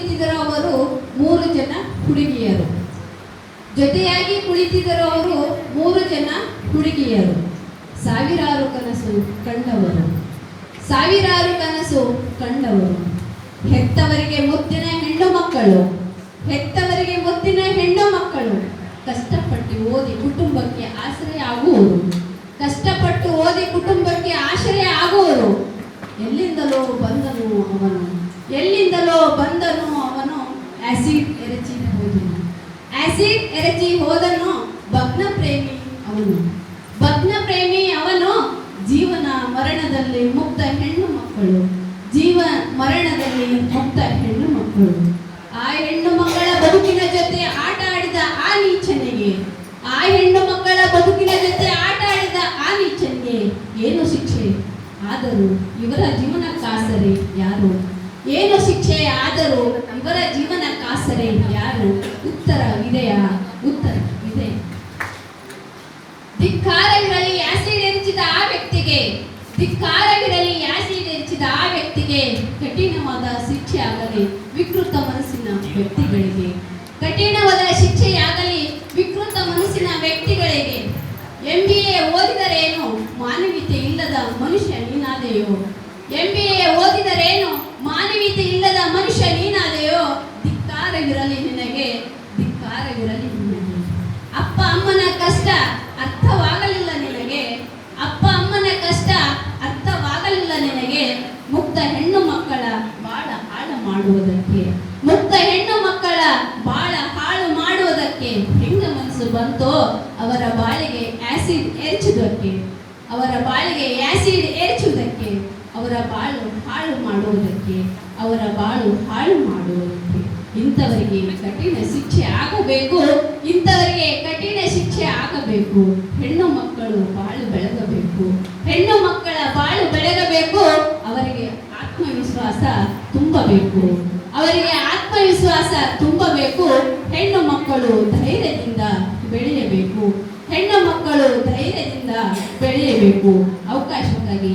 ಕುಳಿತಿದ್ದರು ಅವರು ಮೂರು ಜನ ಹುಡುಗಿಯರು. ಜೊತೆಯಾಗಿ ಕುಳಿತಿದ್ದರು ಅವರು ಮೂರು ಜನ ಹುಡುಗಿಯರು. ಸಾವಿರಾರು ಕನಸು ಕಂಡವರು. ಸಾವಿರಾರು ಕನಸು ಕಂಡವರು. ಹೆತ್ತವರಿಗೆ ಮುದ್ದಿನ ಹೆಣ್ಣು ಮಕ್ಕಳು. ಹೆತ್ತವರಿಗೆ ಮುದ್ದಿನ ಹೆಣ್ಣು ಮಕ್ಕಳು. ಕಷ್ಟಪಟ್ಟು ಓದಿ ಕುಟುಂಬಕ್ಕೆ ಆಶ್ರಯ ಆಗುವರು. ಕಷ್ಟಪಟ್ಟು ಓದಿ ಕುಟುಂಬಕ್ಕೆ ಆಶ್ರಯ ಆಗುವರು. ಎಲ್ಲಿಂದಲೋ ಬಂದನು ಅವನು. ಎಲ್ಲಿಂದಲೋ ಬಂದನು ಆಸಿಡ್ ಎರಚಿ ಹೋದನು ಆಸಿಡ್ ಎರಚಿ ಹೋದನು ಭಗ್ನ ಪ್ರೇಮಿ ಅವನು. ಭಗ್ನ ಪ್ರೇಮಿ ಅವನು ಜೀವನ ಮರಣದಲ್ಲಿ ಮುಕ್ತ ಹೆಣ್ಣು ಮಕ್ಕಳು. ಜೀವ ಮರಣದಲ್ಲಿ ಮುಕ್ತ ಹೆಣ್ಣು ಮಕ್ಕಳು. ಆ ಹೆಣ್ಣು ಮಕ್ಕಳ ಬದುಕಿನ ಜೊತೆ ಆಟ ಆಡಿದ ಆ ನೀಚನೆಗೆ. ಆ ಹೆಣ್ಣು ಮಕ್ಕಳ ಬದುಕಿನ ಜೊತೆ ಆಟ ಆಡಿದ ಆ ನೀಚನಿಗೆ ಏನು ಶಿಕ್ಷೆ? ಆದರೂ ಇವರ ಜೀವನ ಕಾಸರೆ ಯಾರು? ಏನು ಶಿಕ್ಷೆ ಆದರೂ ಇವರ ಜೀವನ ಕಾಸರೆ ಯಾರು ಉತ್ತರ ಇದೆಯಾ ಉತ್ತರ ಇದೆ ಧಿಕ್ಕಾರವಿರಲಿ ಆಸಿಡ್ ಎರಚಿದ ಆ ವ್ಯಕ್ತಿಗೆ ಧಿಕ್ಕಾರವಿರಲಿ ಆಸಿಡ್ ಎರಚಿದ ಆ ವ್ಯಕ್ತಿಗೆ ಕಠಿಣವಾದ ಶಿಕ್ಷೆ ಆಗಲಿ, ವಿಕೃತ ಮನಸ್ಸಿನ ವ್ಯಕ್ತಿಗಳಿಗೆ. ಕಠಿಣವಾದ ಶಿಕ್ಷೆಯಾಗಲಿ, ವಿಕೃತ ಮನಸ್ಸಿನ ವ್ಯಕ್ತಿಗಳಿಗೆ. ಎಂ ಬಿ ಎ ಓದಿದರೇನು ಮಾನವೀಯತೆ ಇಲ್ಲದ ಮನುಷ್ಯ ನೀನಾದೆಯೋ? ಎ ಹೆಣ್ಣು ಮಕ್ಕಳ ಬಾಳ ಹಾಳು ಮಾಡುವುದಕ್ಕೆ, ಮುಕ್ತ ಹೆಣ್ಣು ಮಕ್ಕಳ ಬಾಳ ಹಾಳು ಮಾಡುವುದಕ್ಕೆ ಹೆಂಗ ಮನಸ್ಸು ಬಂತೋ ಅವರ ಬಾಳಿಗೆ ಆಸಿಡ್ ಎರಚುವುದಕ್ಕೆ ಅವರ ಬಾಳಿಗೆ ಆಸಿಡ್ ಎರಚುವುದಕ್ಕೆ ಅವರ ಬಾಳು ಹಾಳು ಮಾಡುವುದಕ್ಕೆ, ಅವರ ಬಾಳು ಹಾಳು ಮಾಡುವುದಕ್ಕೆ. ಇಂಥವರಿಗೆ ಕಠಿಣ ಶಿಕ್ಷೆ ಆಗಬೇಕು, ಇಂಥವರಿಗೆ ಕಠಿಣ ಶಿಕ್ಷೆ ಆಗಬೇಕು. ಹೆಣ್ಣು ಮಕ್ಕಳು ಬಾಳು ಬೆಳಗಬೇಕು, ಹೆಣ್ಣು ಮಕ್ಕಳ ಬಾಳು ಬೆಳಗಬೇಕು. ಆತ್ಮವಿಶ್ವಾಸ ತುಂಬಬೇಕು ಅವರಿಗೆ ಆತ್ಮವಿಶ್ವಾಸ ತುಂಬಬೇಕು ಹೆಣ್ಣು ಮಕ್ಕಳು ಧೈರ್ಯದಿಂದ ಬೆಳೆಯಬೇಕು. ಹೆಣ್ಣು ಮಕ್ಕಳು ಧೈರ್ಯದಿಂದ ಬೆಳೆಯಬೇಕು. ಅವಕಾಶಕ್ಕಾಗಿ